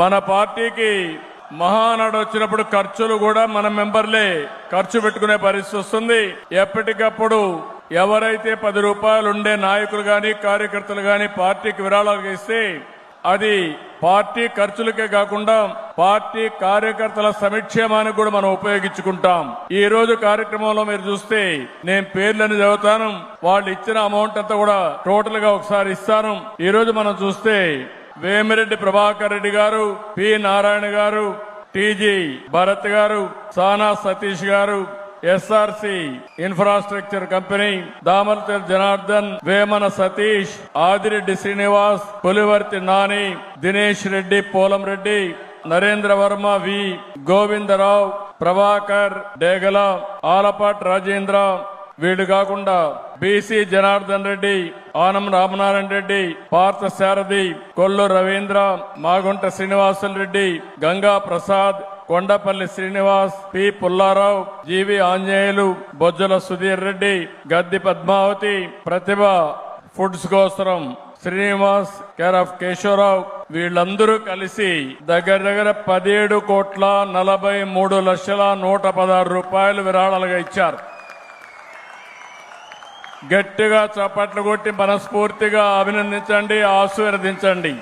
మన పార్టీకి మహానాడు వచ్చినప్పుడు ఖర్చులు కూడా మన మెంబర్లే ఖర్చు పెట్టుకునే పరిస్థితి వస్తుంది. ఎప్పటికప్పుడు ఎవరైతే పది రూపాయలు ఉండే నాయకులు గాని కార్యకర్తలు గాని పార్టీకి విరాళాలు ఇస్తే అది పార్టీ ఖర్చులకే కాకుండా పార్టీ కార్యకర్తల సంక్షేమానికి కూడా మనం ఉపయోగించుకుంటాం. ఈ రోజు కార్యక్రమంలో మీరు చూస్తే నేను పేర్లను చదువుతాను. వాళ్ళు ఇచ్చిన అమౌంట్ అంతా కూడా టోటల్గా ఒకసారి ఇస్తాను. ఈ రోజు మనం చూస్తే వేమిరెడ్డి ప్రభాకర్ రెడ్డి గారు పి. నారాయణ గారు TG Bharat garu Sana Satish garu SRC infrastructure company Damarthi Janardhan Vemana Satish Adireddy Srinivas Pulivarthi Nani Dinesh Reddy Polam Reddy Narendra Varma V. Govindarao Prabhakar Degala Alapati Rajendra వీడు కాకుండా BC Janardhan Reddy Anam Ramanarayana Reddy Partha Sarathi Kollu Ravindra Magunta Srinivasulu Reddy Ganga Prasad Kondapalli Srinivas P Pullarao GV Anjaneyulu Bojjala Sudheer Reddy Gaddi Padmavathi Prathibha foods Kosaram Srinivas care of Keshavarao వీళ్ళందరూ కలిసి దగ్గర దగ్గర పదిహేడు కోట్ల నలభై మూడు లక్షల నూట పదహారు రూపాయలు విరాళాలుగా ఇచ్చారు. గట్టిగా చప్పట్లు కొట్టి మనస్ఫూర్తిగా అభినందించండి ఆశీర్వదించండి.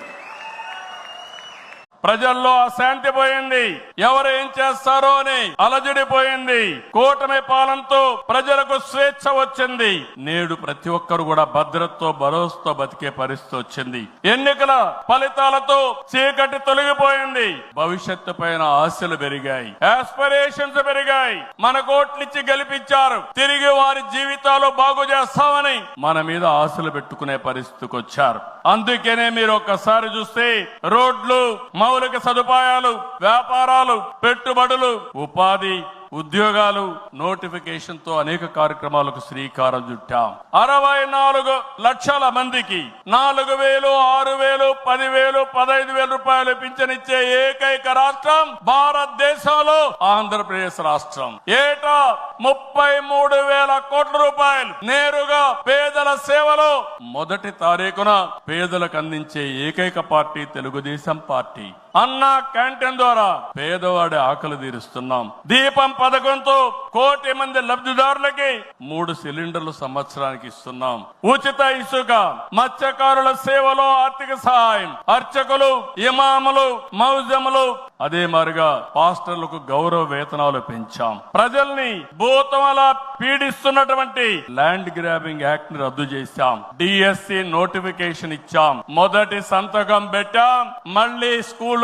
ప్రజల్లో అశాంతి పోయింది. ఎవరు ఏం చేస్తారో అని అలజడి పోయింది కూటమి పాలనతో ప్రజలకు స్వేచ్ఛ వచ్చింది. నేడు ప్రతి ఒక్కరు కూడా భద్రతతో భరోసాతో బతికే పరిస్థితి వచ్చింది. ఎన్నికల ఫలితాలతో చీకటి తొలగిపోయింది. భవిష్యత్తు పైన ఆశలు పెరిగాయి. ఆస్పిరేషన్స్ పెరిగాయి. మన కోట్లిచ్చి గెలిపించారు. తిరిగి వారి జీవితాలు బాగు చేస్తామని మన మీద ఆశలు పెట్టుకునే పరిస్థితికి వచ్చారు. అందుకనే మీరు ఒక్కసారి చూస్తే రోడ్లు మౌలిక సదుపాయాలు వ్యాపారాలు పెట్టుబడులు ఉపాధి ఉద్యోగాలు నోటిఫికేషన్తో అనేక కార్యక్రమాలకు శ్రీకారం చుట్టాం. అరవై నాలుగు లక్షల మందికి నాలుగు వేలు ఆరు వేలు పది వేలు పదహైదు వేల రూపాయలు పింఛనిచ్చే ఏకైక రాష్ట్రం భారతదేశంలో ఆంధ్రప్రదేశ్ రాష్ట్రం. ఏటా ముప్పై మూడు వేల కోట్ల రూపాయలు నేరుగా పేదల సేవలో. మొదటి తారీఖున పేదలకు అందించే ఏకైక party Telugu Desam party. Anna canteen ద్వారా పేదవాడి ఆకలి తీరుస్తున్నాం. దీపం పథకంతో కోటి మంది లబ్ధిదారులకి మూడు సిలిండర్లు సంవత్సరానికి ఇస్తున్నాం. ఉచిత ఇసుక మత్స్యకారుల సేవలో ఆర్థిక సహాయం అర్చకులు ఇమాములు మౌజములు అదే మారిగా పాస్టర్లకు గౌరవ వేతనాలు పెంచాం. ప్రజల్ని భూతమలా పీడిస్తున్నటువంటి ల్యాండ్ గ్రాబింగ్ యాక్ట్ని రద్దు చేశాం. డిఎస్సి నోటిఫికేషన్ ఇచ్చాం. మొదటి సంతకం పెట్టాం. మళ్ళీ స్కూల్